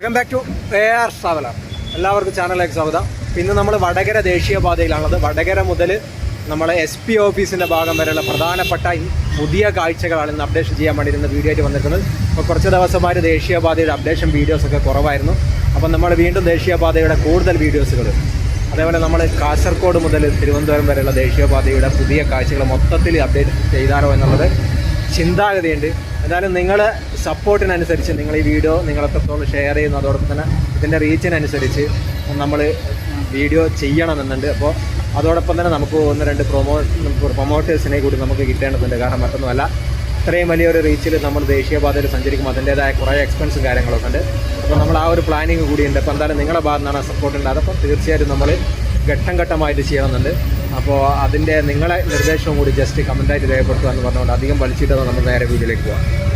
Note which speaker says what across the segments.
Speaker 1: Welcome back to A R traveller എല്ലാവർക്കും ചാനലിലേക്ക് സ്വാഗതം. ഇന്ന് നമ്മൾ വടകര ദേശീയപാതയിലാണത് വടകര മുതൽ നമ്മളെ എസ് പി ഓഫീസിന്റെ ഭാഗം വരെയുള്ള പ്രധാനപ്പെട്ട പുതിയ കാഴ്ചകളാണ് ഇന്ന് അപ്ഡേഷൻ ചെയ്യാൻ വേണ്ടി ഇന്ന് വീഡിയോ ആയിട്ട് വന്നിരിക്കുന്നത്. അപ്പോൾ കുറച്ച് ദിവസമായിട്ട് ദേശീയപാതയുടെ അപ്ഡേഷൻ വീഡിയോസൊക്കെ കുറവായിരുന്നു. അപ്പം നമ്മൾ വീണ്ടും ദേശീയപാതയുടെ കൂടുതൽ വീഡിയോസുകൾ അതേപോലെ നമ്മൾ കാസർഗോഡ് മുതൽ തിരുവനന്തപുരം വരെയുള്ള ദേശീയപാതയുടെ പുതിയ കാഴ്ചകൾ മൊത്തത്തിൽ അപ്ഡേറ്റ് ചെയ്താലോ എന്നുള്ളത് ചിന്താഗതിയുണ്ട്. എന്തായാലും നിങ്ങളെ സപ്പോർട്ടിനനുസരിച്ച് നിങ്ങൾ ഈ വീഡിയോ നിങ്ങൾ എത്രത്തോളം ഷെയർ ചെയ്യുന്നു അതോടൊപ്പം തന്നെ ഇതിന്റെ റീച്ചിനനുസരിച്ച് നമ്മൾ വീഡിയോ ചെയ്യണമെന്നുണ്ട്. അപ്പോൾ അതോടൊപ്പം തന്നെ നമുക്ക് ഒന്ന് രണ്ട് പ്രൊമോ പ്രൊമോട്ടേഴ്സിനെ കൂടി നമുക്ക് കിട്ടേണ്ടതുണ്ട്. കാരണം മറ്റൊന്നുമല്ല ഇത്രയും വലിയൊരു റീച്ചിൽ നമ്മൾ ദേശീയപാതയിൽ സഞ്ചരിക്കുമ്പോൾ അതിന്റേതായ കുറേ എക്സ്പെൻസും കാര്യങ്ങളൊക്കെ ഉണ്ട്. അപ്പോൾ നമ്മൾ ആ ഒരു പ്ലാനിങ് കൂടിയുണ്ട് അപ്പോൾ എന്തായാലും നിങ്ങളുടെ ഭാഗത്തു നിന്നാണ് സപ്പോർട്ട് ഉണ്ടായത് അപ്പോൾ തീർച്ചയായിട്ടും നമ്മൾ ഘട്ടം ഘട്ടമായിട്ട് ചെയ്യണമെന്നുണ്ട്. അപ്പോൾ അതിന്റെ നിങ്ങളെ നിർദ്ദേശവും കൂടി ജസ്റ്റ് കമന്റായിട്ട് രേഖപ്പെടുത്തുക എന്ന് പറഞ്ഞുകൊണ്ട് അധികം വലിച്ചിട്ട് നമ്മൾ നേരെ വീട്ടിലേക്ക് പോകാം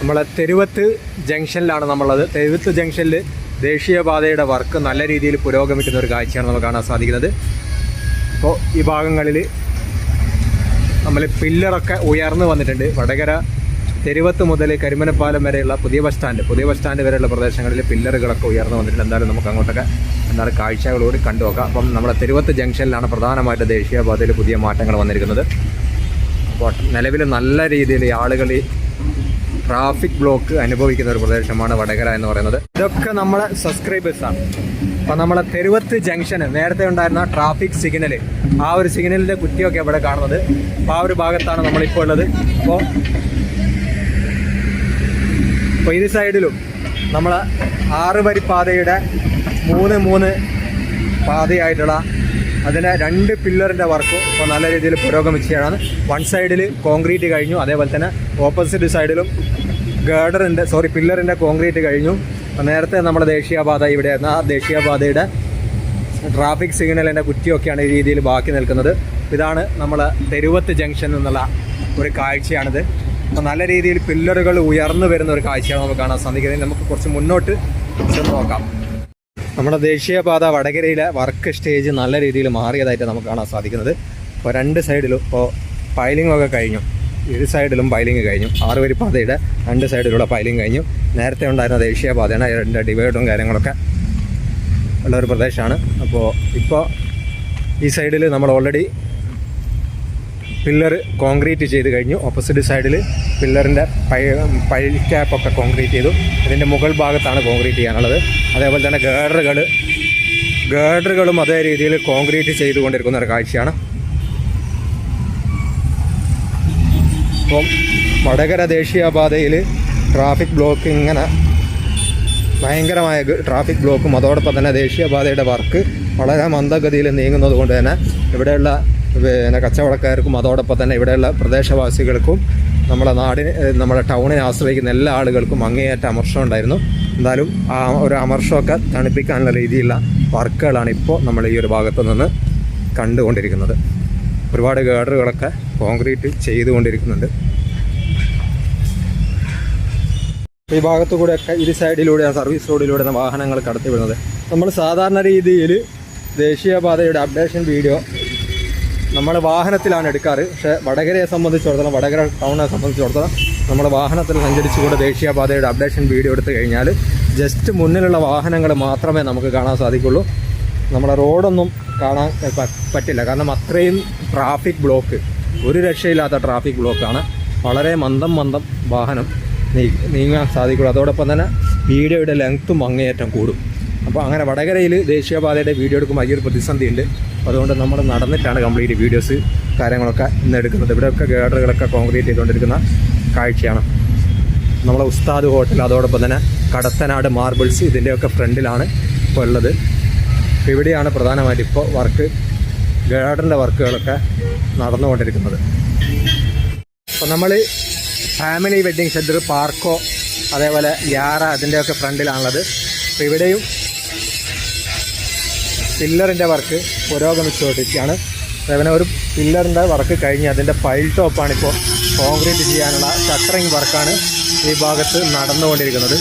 Speaker 1: നമ്മളെ തെരുവത്ത് ജംഗ്ഷനിലാണ് നമ്മളത് തെരുവത്ത് ജംഗ്ഷനിൽ ദേശീയപാതയുടെ വർക്ക് നല്ല രീതിയിൽ പുരോഗമിക്കുന്ന ഒരു കാഴ്ചയാണ് നമുക്ക് കാണാൻ സാധിക്കുന്നത്. അപ്പോൾ ഈ ഭാഗങ്ങളിൽ നമ്മൾ പില്ലറൊക്കെ ഉയർന്നു വന്നിട്ടുണ്ട്. വടകര തെരുവത്ത് മുതൽ കരിമനപ്പാലം വരെയുള്ള പുതിയ ബസ് സ്റ്റാൻഡ് പുതിയ ബസ് സ്റ്റാൻഡ് വരെയുള്ള പ്രദേശങ്ങളിൽ പില്ലറുകളൊക്കെ ഉയർന്നു വന്നിട്ടുണ്ട്. എന്തായാലും നമുക്ക് അങ്ങോട്ടൊക്കെ എന്താണ് കാഴ്ചകളോട് കണ്ടു നോക്കാം അപ്പം നമ്മുടെ തെരുവത്ത് ജംഗ്ഷനിലാണ് പ്രധാനമായിട്ട് ദേശീയപാതയിൽ പുതിയ മാറ്റങ്ങൾ വന്നിരിക്കുന്നത്. അപ്പോൾ നിലവിൽ നല്ല രീതിയിൽ ആളുകൾ ട്രാഫിക് ബ്ലോക്ക് അനുഭവിക്കുന്ന ഒരു പ്രദേശമാണ് വടകര എന്ന് പറയുന്നത്. ഇതൊക്കെ നമ്മളെ സബ്സ്ക്രൈബേഴ്സാണ് അപ്പോൾ നമ്മളെ തെരുവത്ത് ജംഗ്ഷന് നേരത്തെ ഉണ്ടായിരുന്ന ട്രാഫിക് സിഗ്നൽ ആ ഒരു സിഗ്നലിന്റെ കുറ്റിയൊക്കെ ഇവിടെ കാണുന്നത്. അപ്പോൾ ആ ഒരു ഭാഗത്താണ് നമ്മളിപ്പോൾ ഉള്ളത്. അപ്പോൾ അപ്പോൾ ഇരു സൈഡിലും നമ്മൾ ആറ് വരി പാതയുടെ മൂന്ന് മൂന്ന് പാതയായിട്ടുള്ള അതിന്റെ രണ്ട് പില്ലറിന്റെ വർക്ക് ഇപ്പോൾ നല്ല രീതിയിൽ പുരോഗമിക്കുകയാണ് വൺ സൈഡിൽ കോൺക്രീറ്റ് കഴിഞ്ഞു അതേപോലെ തന്നെ ഓപ്പോസിറ്റ് സൈഡിലും ഗേഡറിന്റെ സോറി പില്ലറിന്റെ കോൺക്രീറ്റ് കഴിഞ്ഞു. നേരത്തെ നമ്മുടെ ദേശീയപാത ഇവിടെയായിരുന്നു ആ ദേശീയപാതയുടെ ട്രാഫിക് സിഗ്നലിന്റെ കുറ്റിയൊക്കെയാണ് ഈ രീതിയിൽ ബാക്കി നിൽക്കുന്നത്. ഇതാണ് നമ്മൾ തെരുവത്ത് ജംഗ്ഷൻ എന്നുള്ള ഒരു കാഴ്ചയാണിത്. അപ്പോൾ നല്ല രീതിയിൽ പില്ലറുകൾ ഉയർന്നു വരുന്ന ഒരു കാഴ്ചയാണ് നമുക്ക് കാണാൻ സാധിക്കുന്നത്. നമുക്ക് കുറച്ച് മുന്നോട്ട് നോക്കാം. നമ്മുടെ ദേശീയപാത വടകരയിലെ വർക്ക് സ്റ്റേജ് നല്ല രീതിയിൽ മാറിയതായിട്ട് നമുക്ക് കാണാൻ സാധിക്കുന്നത്. ഇപ്പോൾ രണ്ട് സൈഡിലും ഇപ്പോൾ പൈലിങ്ങൊക്കെ കഴിഞ്ഞു. ഇരു സൈഡിലും പൈലിങ് കഴിഞ്ഞു. ആറ് വരി പാതയുടെ രണ്ട് സൈഡിലുള്ള പൈലിങ് കഴിഞ്ഞു. നേരത്തെ ഉണ്ടായിരുന്ന ദേശീയപാതയാണ്. അതിന്റെ ഡിവൈഡും കാര്യങ്ങളൊക്കെ ഉള്ള ഒരു പ്രദേശമാണ്. അപ്പോൾ ഇപ്പോൾ ഈ സൈഡിൽ നമ്മൾ ഓൾറെഡി പില്ലർ കോൺക്രീറ്റ് ചെയ്ത് കഴിഞ്ഞു. ഓപ്പോസിറ്റ് സൈഡിൽ പില്ലറിന്റെ പൈൽ ക്യാപ്പൊക്കെ കോൺക്രീറ്റ് ചെയ്തു. അതിന്റെ മുകൾ ഭാഗത്താണ് കോൺക്രീറ്റ് ചെയ്യാനുള്ളത്. അതേപോലെ തന്നെ ഗേഡറുകൾ ഗേഡറുകളും അതേ രീതിയിൽ കോൺക്രീറ്റ് ചെയ്തുകൊണ്ടിരിക്കുന്ന ഒരു കാഴ്ചയാണ്. അപ്പം വടകര ദേശീയപാതയിൽ ട്രാഫിക് ബ്ലോക്ക് ഇങ്ങനെ ഭയങ്കരമായ ട്രാഫിക് ബ്ലോക്കും അതോടൊപ്പം തന്നെ ദേശീയപാതയുടെ വർക്ക് വളരെ മന്ദഗതിയിൽ നീങ്ങുന്നത് കൊണ്ട് തന്നെ ഇവിടെയുള്ള പിന്നെ കച്ചവടക്കാർക്കും അതോടൊപ്പം തന്നെ ഇവിടെയുള്ള പ്രദേശവാസികൾക്കും നമ്മുടെ നാടിനെ നമ്മുടെ ടൗണിനെ ആശ്രയിക്കുന്ന എല്ലാ ആളുകൾക്കും അങ്ങേയറ്റ അമർഷം ഉണ്ടായിരുന്നു. എന്തായാലും ആ ഒരു അമർഷമൊക്കെ തണുപ്പിക്കാനുള്ള രീതിയിലുള്ള വർക്കുകളാണ് ഇപ്പോൾ നമ്മൾ ഈ ഒരു ഭാഗത്തു നിന്ന് കണ്ടുകൊണ്ടിരിക്കുന്നത്. ഒരുപാട് ഗേഡറുകളൊക്കെ കോൺക്രീറ്റ് ചെയ്തുകൊണ്ടിരിക്കുന്നുണ്ട്. ഈ ഭാഗത്തു കൂടെയൊക്കെ ഇരു സൈഡിലൂടെയാണ് സർവീസ് റോഡിലൂടെയാണ് വാഹനങ്ങൾ കടത്തിവിടുന്നത്. നമ്മൾ സാധാരണ രീതിയിൽ ദേശീയപാതയുടെ അപ്ഡേഷൻ വീഡിയോ നമ്മൾ വാഹനത്തിലാണ് എടുക്കാറ്. പക്ഷേ വടകരയെ സംബന്ധിച്ചിടത്തോളം വടകര ടൗണിനെ സംബന്ധിച്ചിടത്തോളം നമ്മൾ വാഹനത്തിൽ സഞ്ചരിച്ചുകൊണ്ട് ദേശീയപാതയുടെ അപ്ഡേഷൻ വീഡിയോ എടുത്തു കഴിഞ്ഞാൽ ജസ്റ്റ് മുന്നിലുള്ള വാഹനങ്ങൾ മാത്രമേ നമുക്ക് കാണാൻ സാധിക്കുള്ളൂ. നമ്മളെ റോഡൊന്നും കാണാൻ പറ്റില്ല. കാരണം അത്രയും ട്രാഫിക് ബ്ലോക്ക് ഒരു രക്ഷയില്ലാത്ത ട്രാഫിക് ബ്ലോക്കാണ്. വളരെ മന്ദം മന്ദം വാഹനം നീങ്ങാൻ സാധിക്കുള്ളൂ. അതോടൊപ്പം തന്നെ വീഡിയോയുടെ ലെങ്ത്തും അങ്ങേയറ്റം കൂടും. അപ്പോൾ അങ്ങനെ വടകരയിൽ ദേശീയപാതയുടെ വീഡിയോ എടുക്കുമ്പോൾ വലിയൊരു ഒരു പ്രതിസന്ധി ഉണ്ട് അതുകൊണ്ട് നമ്മൾ നടന്നിട്ടാണ് കംപ്ലീറ്റ് വീഡിയോസ് കാര്യങ്ങളൊക്കെ ഇന്ന് എടുക്കുന്നത്. ഇവിടെയൊക്കെ ഗേഡറുകളൊക്കെ കോൺക്രീറ്റ് ചെയ്തുകൊണ്ടിരിക്കുന്ന കാഴ്ചയാണ്. നമ്മളെ ഉസ്താദ് ഹോട്ടൽ അതോടൊപ്പം തന്നെ കടത്തനാട് മാർബിൾസ് ഇതിന്റെയൊക്കെ ഫ്രണ്ടിലാണ് ഇപ്പോൾ ഉള്ളത്. ഇവിടെയാണ് പ്രധാനമായിട്ട് ഇപ്പോൾ വർക്ക് ഗേഡറിന്റെ വർക്കുകളൊക്കെ നടന്നുകൊണ്ടിരിക്കുന്നത്. അപ്പോൾ നമ്മൾ ഫാമിലി വെഡ്ഡിങ് സെന്റർ പാർക്കോ അതേപോലെ യാറ അതിന്റെയൊക്കെ ഫ്രണ്ടിലാണുള്ളത്. അപ്പോൾ ഇവിടെയും പില്ലറിന്റെ വർക്ക് പുരോഗമിച്ചുകൊണ്ടിരിക്കുകയാണ് അതേപോലെ ഒരു പില്ലറിന്റെ വർക്ക് കഴിഞ്ഞ് അതിന്റെ പൈൽ ടോപ്പാണ് ഇപ്പോൾ കോൺക്രീറ്റ് ചെയ്യാനുള്ള ഷട്ടറിങ് വർക്കാണ് ഈ ഭാഗത്ത് നടന്നുകൊണ്ടിരിക്കുന്നത്.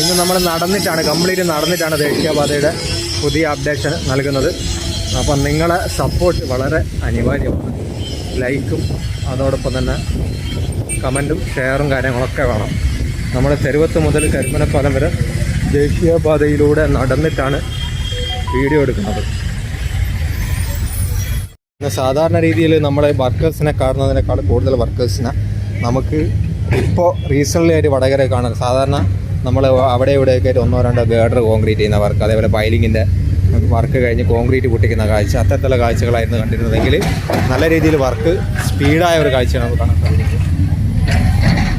Speaker 1: ഇന്ന് നമ്മൾ നടന്നിട്ടാണ് കംപ്ലീറ്റ് നടന്നിട്ടാണ് ദേശീയപാതയുടെ പുതിയ അപ്ഡേഷൻ നൽകുന്നത്. അപ്പം നിങ്ങളെ സപ്പോർട്ട് വളരെ അനിവാര്യമാണ്. ലൈക്കും അതോടൊപ്പം തന്നെ കമന്റും ഷെയറും കാര്യങ്ങളൊക്കെ വേണം. നമ്മുടെ തെരുവത്ത് മുതൽ കരിമനപ്പാലം വരെ ദേശീയപാതയിലൂടെ നടന്നിട്ടാണ് വീഡിയോ എടുക്കുന്നത്. സാധാരണ രീതിയിൽ നമ്മളെ വർക്കേഴ്സിനെ കാണുന്നതിനേക്കാൾ കൂടുതൽ വർക്കേഴ്സിനെ നമുക്ക് ഇപ്പോൾ റീസണലി ആയിട്ട് വടകര കാണാൻ സാധാരണ നമ്മൾ അവിടെ ഇവിടെയൊക്കെ ആയിട്ട് ഒന്നോ രണ്ടോ ഗേഡർ കോൺക്രീറ്റ് ചെയ്യുന്ന വർക്ക് അതേപോലെ പൈലിങ്ങിന്റെ വർക്ക് കഴിഞ്ഞ് കോൺക്രീറ്റ് പൊട്ടിക്കുന്ന കാഴ്ച അത്തരത്തിലുള്ള കാഴ്ചകളായിരുന്നു കണ്ടിരുന്നതെങ്കിൽ നല്ല രീതിയിൽ വർക്ക് സ്പീഡായ ഒരു കാഴ്ചയാണ് നമുക്ക് കാണാൻ സാധിക്കുന്നത്.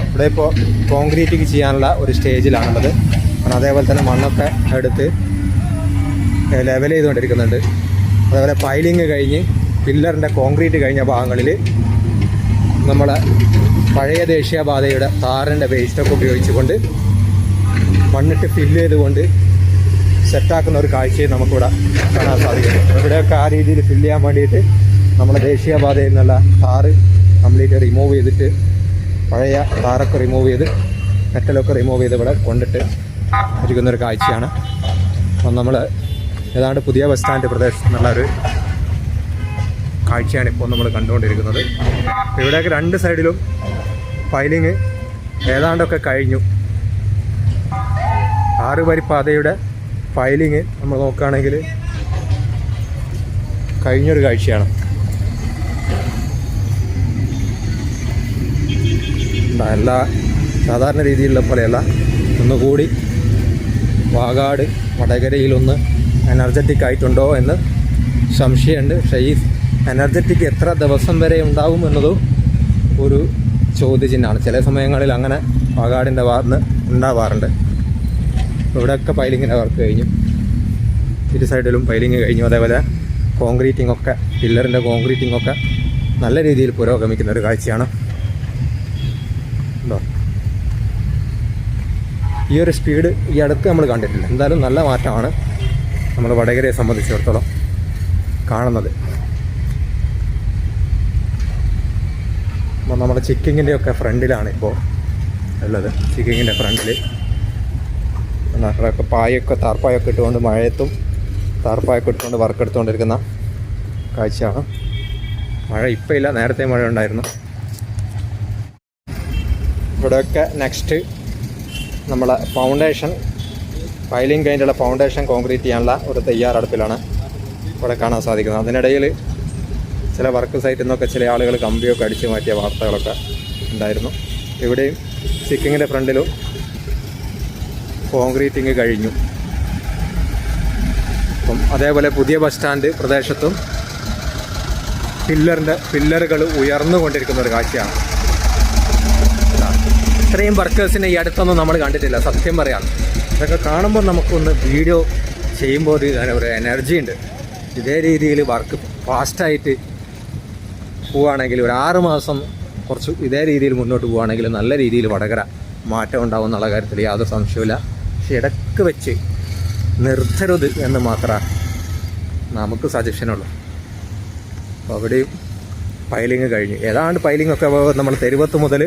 Speaker 1: ഇവിടെ ഇപ്പോൾ കോൺക്രീറ്റിങ് ചെയ്യാനുള്ള ഒരു സ്റ്റേജിലാണുള്ളത് അതേപോലെ തന്നെ മണ്ണൊക്കെ എടുത്ത് ലെവൽ ചെയ്തുകൊണ്ടിരിക്കുന്നുണ്ട്. അതേപോലെ പൈലിങ് കഴിഞ്ഞ് പില്ലറിന്റെ കോൺക്രീറ്റ് കഴിഞ്ഞ ഭാഗങ്ങളിൽ നമ്മളെ പഴയ ദേശീയപാതയുടെ താറിന്റെ വേസ്റ്റൊക്കെ ഉപയോഗിച്ചുകൊണ്ട് മണ്ണിട്ട് ഫില്ല് ചെയ്തുകൊണ്ട് സെറ്റാക്കുന്ന ഒരു കാഴ്ചയും നമുക്കിവിടെ കാണാൻ സാധിക്കും. ഇവിടെയൊക്കെ ആ രീതിയിൽ ഫില്ല് ചെയ്യാൻ വേണ്ടിയിട്ട് നമ്മുടെ ദേശീയപാതയിൽ നിന്നുള്ള താറ് കംപ്ലീറ്റ് റിമൂവ് ചെയ്തിട്ട് പഴയ താറൊക്കെ റിമൂവ് ചെയ്ത് മെറ്റലൊക്കെ റിമൂവ് ചെയ്ത് ഇവിടെ കൊണ്ടിട്ട് ഇരിക്കുന്നൊരു കാഴ്ചയാണ്. അപ്പം നമ്മൾ ഏതാണ്ട് പുതിയ ബസ് സ്റ്റാൻഡ് പ്രദേശത്ത് നിന്നുള്ള ഒരു കാഴ്ചയാണ് ഇപ്പോൾ നമ്മൾ കണ്ടുകൊണ്ടിരിക്കുന്നത്. ഇവിടെയൊക്കെ രണ്ട് സൈഡിലും ഫൈലിങ് ഏതാണ്ടൊക്കെ കഴിഞ്ഞു. ആറ് വരി പാതയുടെ ഫൈലിങ് നമ്മൾ നോക്കുകയാണെങ്കിൽ കഴിഞ്ഞൊരു കാഴ്ചയാണ്. എല്ലാ സാധാരണ രീതിയിലുള്ള പോലെയല്ല. ഒന്നുകൂടി വാകാട് വടകരയിലൊന്ന് എനർജറ്റിക് ആയിട്ടുണ്ടോ എന്ന് സംശയമുണ്ട്. പക്ഷേ ഈ എനർജറ്റിക് എത്ര ദിവസം വരെ ഉണ്ടാവും എന്നതും ഒരു ചോദ്യചിഹ്നമാണ്. ചില സമയങ്ങളിൽ അങ്ങനെ വാകാടിന്റെ വാർന്ന് ഉണ്ടാവാറുണ്ട്. ഇവിടെയൊക്കെ പൈലിങ്ങിന്റെ വർക്ക് കഴിഞ്ഞു. ഇരു സൈഡിലും പൈലിങ് കഴിഞ്ഞു. അതേപോലെ കോൺക്രീറ്റിംഗ് ഒക്കെ പില്ലറിന്റെ കോൺക്രീറ്റിംഗ് ഒക്കെ നല്ല രീതിയിൽ പുരോഗമിക്കുന്ന ഒരു കാഴ്ചയാണ്. ഉണ്ടോ? ഈ ഒരു സ്പീഡ് ഈ അടുത്ത് നമ്മൾ കണ്ടിട്ടില്ല. എന്തായാലും നല്ല മാറ്റമാണ്. നമ്മൾ വടകരയെ സംബന്ധിച്ചിടത്തോളം കാണുന്നത്. അപ്പോൾ നമ്മുടെ ചിക്കിങ്ങിന്റെ ഒക്കെ ഫ്രണ്ടിലാണ് ഇപ്പോൾ ഉള്ളത്. ചിക്കിങ്ങിന്റെ ഫ്രണ്ടിൽ. നമ്മളൊക്കെ പായൊക്കെ താർപ്പായൊക്കെ ഇട്ടുകൊണ്ട് മഴയത്തും താർപ്പായൊക്കെ ഇട്ടുകൊണ്ട് വർക്ക് എടുത്തുകൊണ്ടിരിക്കുന്ന കാഴ്ചയാണ്. മഴ ഇപ്പോൾ ഇല്ല നേരത്തെ മഴ ഉണ്ടായിരുന്നു. ഇവിടെയൊക്കെ നെക്സ്റ്റ് നമ്മളെ ഫൗണ്ടേഷൻ ഫൈലിംഗ് കഴിഞ്ഞിട്ടുള്ള ഫൗണ്ടേഷൻ കോൺക്രീറ്റ് ചെയ്യാനുള്ള ഒരു തയ്യാറെടുപ്പിലാണ് ഇവിടെ കാണാൻ സാധിക്കുന്നത്. അതിനിടയിൽ ചില വർക്ക് സൈറ്റിൽ നിന്നൊക്കെ ചില ആളുകൾ കമ്പിയൊക്കെ അടിച്ചു മാറ്റിയ വാർത്തകളൊക്കെ ഉണ്ടായിരുന്നു. ഇവിടെയും സിക്കിങ്ങിന്റെ ഫ്രണ്ടിലും കോൺക്രീറ്റിങ് കഴിഞ്ഞു. അപ്പം അതേപോലെ പുതിയ ബസ് സ്റ്റാൻഡ് പ്രദേശത്തും പില്ലറിന്റെ പില്ലറുകൾ ഉയർന്നുകൊണ്ടിരിക്കുന്ന ഒരു കാഴ്ചയാണ്. ഇത്രയും വർക്കേഴ്സിനെ ഈ അടുത്തൊന്നും നമ്മൾ കണ്ടിട്ടില്ല സത്യം പറയാം. ഇതൊക്കെ കാണുമ്പോൾ നമുക്കൊന്ന് വീഡിയോ ചെയ്യുമ്പോൾ ഒരു ഒരു എനർജി ഉണ്ട്. ഇതേ രീതിയിൽ വർക്ക് ഫാസ്റ്റായിട്ട് പോവുകയാണെങ്കിൽ ഒരു ആറ് മാസം കുറച്ച് ഇതേ രീതിയിൽ മുന്നോട്ട് പോവുകയാണെങ്കിൽ നല്ല രീതിയിൽ വടകര മാറ്റം ഉണ്ടാവും എന്നുള്ള കാര്യത്തിൽ യാതൊരു സംശയമില്ല പക്ഷെ ഇടയ്ക്ക് വെച്ച് നിർത്തരുത് എന്ന് മാത്രമാണ് നമുക്ക് സജഷനുള്ളൂ അപ്പോൾ അവിടെയും പൈലിങ് കഴിഞ്ഞു. ഏതാണ്ട് പൈലിംഗ് ഒക്കെ നമ്മൾ തെരുവത്ത് മുതൽ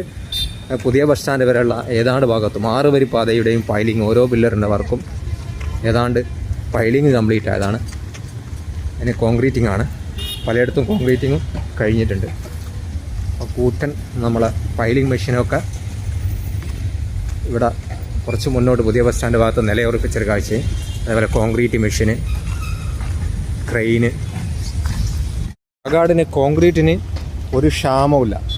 Speaker 1: പുതിയ ബസ് സ്റ്റാൻഡ് വരെയുള്ള ഏതാണ്ട് ഭാഗത്തും ആറ് വരി പാതയുടെയും പൈലിംഗ് ഓരോ പില്ലറിന്റെ വർക്കും ഏതാണ്ട് പൈലിംഗ് കംപ്ലീറ്റ് ആയതാണ്. അതിന് കോൺക്രീറ്റിംഗ് ആണ്. പലയിടത്തും കോൺക്രീറ്റിങ്ങും കഴിഞ്ഞിട്ടുണ്ട്. അപ്പോൾ കൂറ്റൻ നമ്മളെ പൈലിംഗ് മെഷീനൊക്കെ ഇവിടെ കുറച്ച് മുന്നോട്ട് പുതിയ ബസ് സ്റ്റാൻഡ് ഭാഗത്ത് നിലയുറപ്പിച്ചൊരു കാഴ്ചയും അതേപോലെ കോൺക്രീറ്റ് മെഷീന് ക്രെയിന് അഗാഡിന് കോൺക്രീറ്റിന് ഒരു ക്ഷാമവുമില്ല.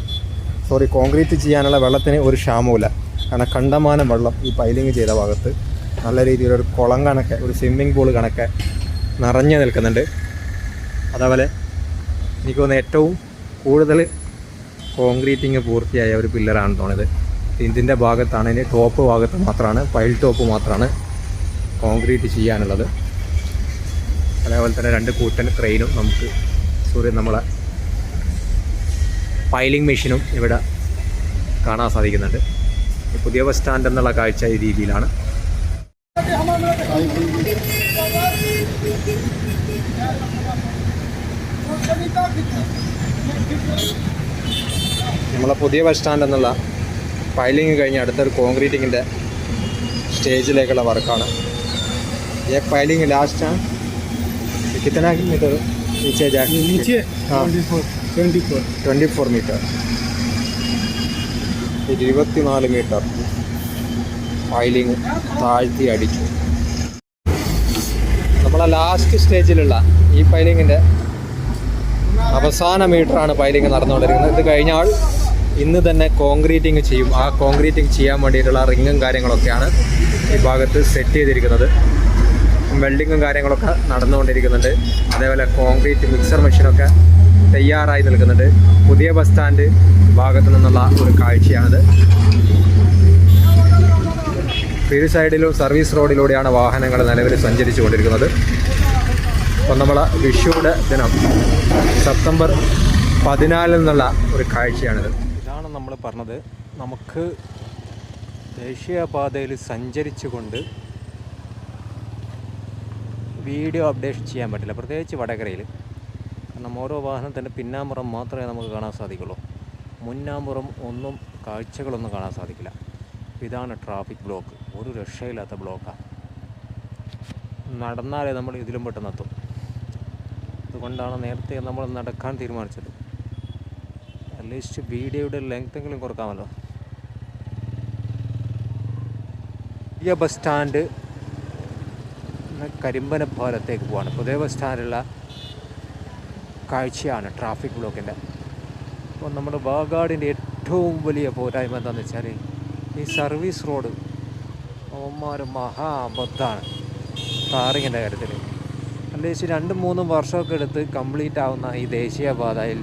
Speaker 1: സോറി കോൺക്രീറ്റ് ചെയ്യാനുള്ള വെള്ളത്തിന് ഒരു ക്ഷാമവുമില്ല. കാരണം കണ്ടമാനം വെള്ളം ഈ പൈലിങ് ചെയ്ത ഭാഗത്ത് നല്ല രീതിയിലൊരു കുളം കണക്കെ ഒരു സ്വിമ്മിംഗ് പൂൾ കണക്കെ നിറഞ്ഞു നിൽക്കുന്നുണ്ട്. അതേപോലെ എനിക്ക് തോന്നുന്നു ഏറ്റവും കൂടുതൽ കോൺക്രീറ്റിങ് പൂർത്തിയായ ഒരു പില്ലറാണ് തോന്നുന്നത്. ഇതിന്റെ ഭാഗത്താണ് ഇതിന്റെ ടോപ്പ് ഭാഗത്ത് മാത്രമാണ് പൈൽ ടോപ്പ് മാത്രമാണ് കോൺക്രീറ്റ് ചെയ്യാനുള്ളത്. അതേപോലെ തന്നെ രണ്ട് കൂട്ടൻ ക്രെയിനും നമുക്ക് സൂര്യൻ നമ്മളെ പൈലിംഗ് മെഷീനും ഇവിടെ കാണാൻ സാധിക്കുന്നുണ്ട് ഈ പുതിയ ബസ് സ്റ്റാൻഡ് എന്നുള്ള കാഴ്ച ഈ രീതിയിലാണ് നമ്മളെ പുതിയ ബസ് സ്റ്റാൻഡ് എന്നുള്ള പൈലിംഗ് കഴിഞ്ഞ് അടുത്തൊരു കോൺക്രീറ്റിങ്ങിൻ്റെ സ്റ്റേജിലേക്കുള്ള വർക്കാണ് ये फाइलिंग लास्ट है ये कितना मीटर नीचे जा
Speaker 2: नीचे
Speaker 1: हाँ।
Speaker 2: Twenty four
Speaker 1: twenty four metre ഇരുപത്തിനാല് മീറ്റർ ഫയലിംഗ് താഴ്ത്തി അടിച്ചു നമ്മളെ ലാസ്റ്റ് സ്റ്റേജിലുള്ള ഈ പൈലിങ്ങിൻ്റെ അവസാന മീറ്ററാണ് പൈലിംഗ് നടന്നുകൊണ്ടിരിക്കുന്നത് ഇത് കഴിഞ്ഞാൽ ഇന്ന് തന്നെ കോൺക്രീറ്റിംഗ് ചെയ്യും ആ കോൺക്രീറ്റിംഗ് ചെയ്യാൻ വേണ്ടിയിട്ടുള്ള റിങ്ങും കാര്യങ്ങളൊക്കെയാണ് ഈ ഭാഗത്ത് സെറ്റ് ചെയ്തിരിക്കുന്നത് വെൽഡിങ്ങും കാര്യങ്ങളൊക്കെ നടന്നുകൊണ്ടിരിക്കുന്നുണ്ട്. അതേപോലെ കോൺക്രീറ്റ് മിക്സർ മെഷീനൊക്കെ തയ്യാറായി നിൽക്കുന്നുണ്ട്. പുതിയ ബസ് സ്റ്റാൻഡ് ഭാഗത്ത് നിന്നുള്ള ഒരു കാഴ്ചയാണിത്. ഇരു സൈഡിലും സർവീസ് റോഡിലൂടെയാണ് വാഹനങ്ങൾ നിലവിൽ സഞ്ചരിച്ചു കൊണ്ടിരിക്കുന്നത് അപ്പം നമ്മൾ വിഷുവിടെ ദിനം സെപ്റ്റംബർ പതിനാലിൽ നിന്നുള്ള ഒരു കാഴ്ചയാണിത്. ഇതാണ് നമ്മൾ പറഞ്ഞത്. നമുക്ക് ദേശീയപാതയിൽ സഞ്ചരിച്ചുകൊണ്ട് വീഡിയോ അപ്ഡേഷൻ ചെയ്യാൻ പറ്റില്ല. പ്രത്യേകിച്ച് വടകരയിൽ കാരണം ഓരോ വാഹനത്തിന്റെ പിന്നാമ്പുറം മാത്രമേ നമുക്ക് കാണാൻ സാധിക്കുള്ളൂ. മുന്നാമ്പുറം ഒന്നും കാഴ്ചകളൊന്നും കാണാൻ സാധിക്കില്ല. ഇതാണ് ട്രാഫിക് ബ്ലോക്ക്. ഒരു രക്ഷയില്ലാത്ത ബ്ലോക്കാണ് നടന്നാലേ നമ്മൾ ഇതിലും പെട്ടെന്ന് എത്തും. അതുകൊണ്ടാണ് നേരത്തെ നമ്മൾ നടക്കാൻ തീരുമാനിച്ചത്. അറ്റ്ലീസ്റ്റ് വീഡിയോയുടെ ലെങ്ത്തെങ്കിലും കുറക്കാമല്ലോ. ബസ് സ്റ്റാൻഡ് കരിമ്പനപ്പാലത്തേക്ക് പോവാണ്. പുതിയ ബസ് സ്റ്റാൻഡിലുള്ള കാഴ്ചയാണ് ട്രാഫിക് ബ്ലോക്കിന്റെ. അപ്പോൾ നമ്മൾ വാഗാടിന്റെ ഏറ്റവും വലിയ പോരായ്മ എന്താണെന്ന് വെച്ചാൽ ഈ സർവീസ് റോഡ് അവന്മാർ മഹാ അബദ്ധമാണ് ടാറിങ്ങിന്റെ കാര്യത്തിൽ. അല്ലേശ് രണ്ടും മൂന്നും വർഷമൊക്കെ എടുത്ത് കംപ്ലീറ്റ് ആവുന്ന ഈ ദേശീയപാതയിൽ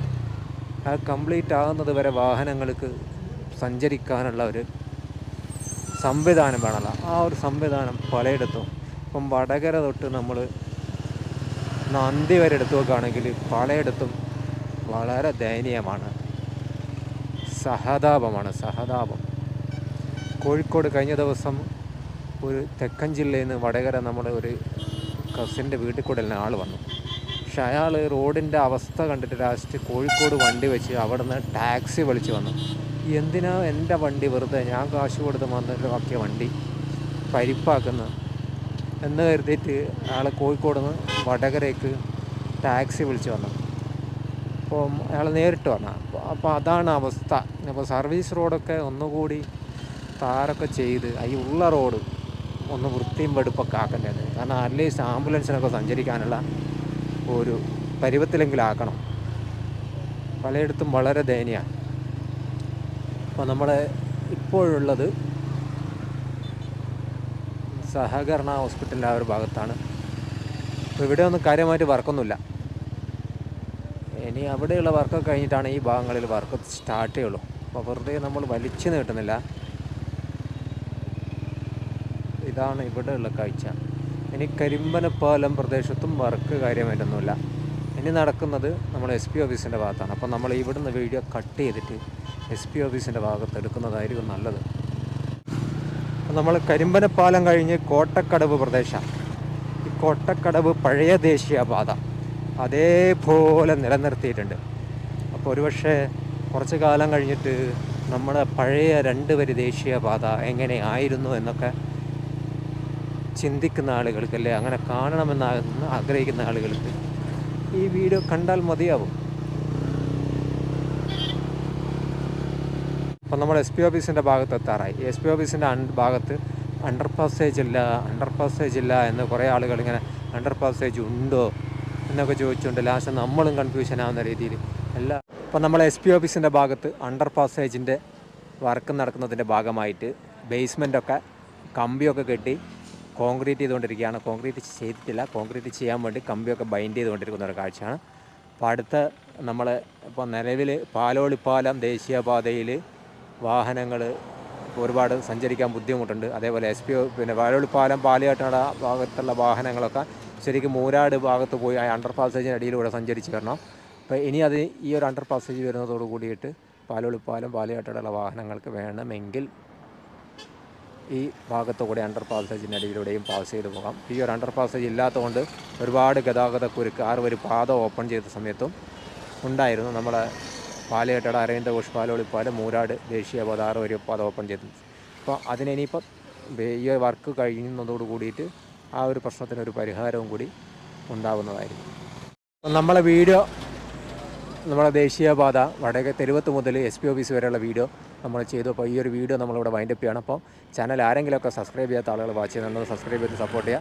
Speaker 1: ആ കംപ്ലീറ്റ് ആകുന്നത് വരെ വാഹനങ്ങൾക്ക് സഞ്ചരിക്കാനുള്ള ഒരു സംവിധാനം വേണമല്ലോ. ആ ഒരു സംവിധാനം പലയിടത്തും ഇപ്പം വടകര തൊട്ട് നമ്മൾ നന്ദി വരെ എടുത്തു നോക്കുകയാണെങ്കിൽ പലയിടത്തും വളരെ ദയനീയമാണ്. സഹതാപമാണ് സഹതാപം. കോഴിക്കോട് കഴിഞ്ഞ ദിവസം ഒരു തെക്കൻ ജില്ലയിൽ നിന്ന് വടകര നമ്മുടെ ഒരു കസിന്റെ വീട്ടിൽ കൂടെ തന്നെ ആൾ വന്നു. പക്ഷെ അയാൾ റോഡിന്റെ അവസ്ഥ കണ്ടിട്ട് ലാസ്റ്റ് കോഴിക്കോട് വണ്ടി വെച്ച് അവിടെ നിന്ന് ടാക്സി വിളിച്ച് വന്നു. എന്തിനാ എന്റെ വണ്ടി വെറുതെ? ഞാൻ കാശ് കൊടുത്ത് വന്നിട്ടാക്കിയ വണ്ടി പരിപ്പാക്കുന്നത് എന്ന് കരുതിയിട്ട് അയാൾ കോഴിക്കോട് നിന്ന് വടകരയ്ക്ക് ടാക്സി വിളിച്ച് വന്നു. അപ്പോൾ അയാൾ നേരിട്ട് വന്ന. അപ്പോൾ അതാണ് അവസ്ഥ. അപ്പോൾ സർവീസ് റോഡൊക്കെ ഒന്നുകൂടി താരൊക്കെ ചെയ്ത് ഈ ഉള്ള റോഡ് ഒന്ന് വൃത്തിയും വെടുപ്പൊക്കെ ആക്കേണ്ടത്. കാരണം അറ്റ്ലീസ്റ്റ് ആംബുലൻസിനൊക്കെ സഞ്ചരിക്കാനുള്ള ഒരു പരുവത്തിലെങ്കിലും ആക്കണം. പലയിടത്തും വളരെ ദയനീയമാണ്. അപ്പോൾ നമ്മൾ ഇപ്പോഴുള്ളത് സഹകരണ ഹോസ്പിറ്റലിന്റെ ആ ഒരു ഭാഗത്താണ്. അപ്പോൾ ഇവിടെ ഒന്നും കാര്യമായിട്ട് വർക്കൊന്നുമില്ല. ഇനി അവിടെയുള്ള വർക്കൊക്കെ കഴിഞ്ഞിട്ടാണ് ഈ ഭാഗങ്ങളിൽ വർക്ക് സ്റ്റാർട്ട് ചെയ്യുള്ളൂ. അപ്പോൾ വെറുതെ നമ്മൾ വലിച്ചു നീട്ടുന്നില്ല. ഇതാണ് ഇവിടെയുള്ള കാഴ്ച. ഇനി കരിമ്പനപ്പാലം പ്രദേശത്തും വർക്ക് കാര്യമായിട്ടൊന്നുമില്ല. ഇനി നടക്കുന്നത് നമ്മൾ എസ് പി ഓഫീസിന്റെ ഭാഗത്താണ്. അപ്പോൾ നമ്മൾ ഇവിടുന്ന് വീഡിയോ കട്ട് ചെയ്തിട്ട് എസ് പി ഓഫീസിന്റെ ഭാഗത്ത് എടുക്കുന്നതായിരിക്കും നല്ലത്. നമ്മൾ കരിമ്പനപ്പാലം കഴിഞ്ഞ് കോട്ടക്കടവ് പ്രദേശം. ഈ കോട്ടക്കടവ് പഴയ ദേശീയപാത അതേപോലെ നിലനിർത്തിയിട്ടുണ്ട്. അപ്പോൾ ഒരുപക്ഷെ കുറച്ച് കാലം കഴിഞ്ഞിട്ട് നമ്മുടെ പഴയ രണ്ട് വരി ദേശീയപാത എങ്ങനെ ആയിരുന്നു എന്നൊക്കെ ചിന്തിക്കുന്ന ആളുകൾക്ക് അല്ലേ അങ്ങനെ കാണണമെന്ന് ആഗ്രഹിക്കുന്ന ആളുകൾക്ക് ഈ വീഡിയോ കണ്ടാൽ മതിയാവും. അപ്പം നമ്മൾ എസ് പി ഓഫീസിന്റെ ഭാഗത്ത് എത്താറായി എസ് പി ഓഫീസിന്റെ ഭാഗത്ത് അണ്ടർ പാസേജ് ഇല്ല അണ്ടർ പാസേജ് ഇല്ല എന്ന് കുറേ ആളുകൾ ഇങ്ങനെ അണ്ടർ പാസേജ് ഉണ്ടോ എന്നൊക്കെ ചോദിച്ചുകൊണ്ട് ലാസ്റ്റ് നമ്മളും കൺഫ്യൂഷൻ ആവുന്ന രീതിയിൽ അല്ല അപ്പോൾ നമ്മൾ എസ് പി ഓഫീസിന്റെ ഭാഗത്ത് അണ്ടർ പാസേജിന്റെ വർക്ക് നടക്കുന്നതിന്റെ ഭാഗമായിട്ട് ബേസ്മെന്റൊക്കെ കമ്പിയൊക്കെ കെട്ടി കോൺക്രീറ്റ് ചെയ്തുകൊണ്ടിരിക്കുകയാണ്. കോൺക്രീറ്റ് ചെയ്തിട്ടില്ല. കോൺക്രീറ്റ് ചെയ്യാൻ വേണ്ടി കമ്പിയൊക്കെ ബൈൻഡ് ചെയ്തുകൊണ്ടിരിക്കുന്ന ഒരു കാഴ്ചയാണ്. അപ്പോൾ അടുത്ത നമ്മൾ ഇപ്പോൾ നിലവിൽ പാലോളിപ്പാലം ദേശീയപാതയിൽ വാഹനങ്ങൾ ഒരുപാട് സഞ്ചരിക്കാൻ ബുദ്ധിമുട്ടുണ്ട്. അതേപോലെ എസ് പി പിന്നെ പാലോളിപ്പാലം പാലിയാട്ടട ഭാഗത്തുള്ള വാഹനങ്ങളൊക്കെ ശരിക്കും മൂരാട് ഭാഗത്ത് പോയി ആ അണ്ടർ പാസേജിന്റെ അടിയിലൂടെ സഞ്ചരിച്ച് വരണം. അപ്പോൾ ഇനി അത് ഈ ഒരു അണ്ടർ പാസേജ് വരുന്നതോട് കൂടിയിട്ട് പാലോളിപ്പാലം പാലിയാട്ടടയുള്ള വാഹനങ്ങൾക്ക് വേണമെങ്കിൽ ഈ ഭാഗത്തുകൂടെ അണ്ടർ പാസേജിന്റെ അടിയിലൂടെയും പാസ് ചെയ്ത് പോകാം. ഈ ഒരു അണ്ടർ പാസേജ് ഇല്ലാത്തതുകൊണ്ട് ഒരുപാട് ഗതാഗത കുരുക്ക് ആറ് ഒരു പാത ഓപ്പൺ ചെയ്ത സമയത്തും ഉണ്ടായിരുന്നു. നമ്മളെ പാലയേട്ടട അരവിന്ദ ഘോഷ് പാലോളിപ്പാലം മൂരാട് ദേശീയപാത ആറ് ഒരു പാത ഓപ്പൺ ചെയ്തു. അപ്പോൾ അതിനിപ്പോൾ ഈ വർക്ക് കഴിയുന്നതോട് കൂടിയിട്ട് ആ ഒരു പ്രശ്നത്തിന് ഒരു പരിഹാരവും കൂടി ഉണ്ടാകുന്നതായിരിക്കും നമ്മളെ വീഡിയോ നമ്മുടെ ദേശീയപാത വടകെ തെരുവത്ത് മുതൽ എസ് പി ഓഫീസ് വരെയുള്ള വീഡിയോ നമ്മൾ ചെയ്തു. അപ്പോൾ ഈ ഒരു വീഡിയോ നമ്മളിവിടെ വൈൻഡപ്പ് ചെയ്യണം. അപ്പോൾ ചാനൽ ആരെങ്കിലുമൊക്കെ സബ്സ്ക്രൈബ് ചെയ്യാത്ത ആളുകൾ വാച്ച് ചെയ്യുന്നുണ്ടോ സബ്സ്ക്രൈബ് ചെയ്ത് സപ്പോർട്ട് ചെയ്യുക.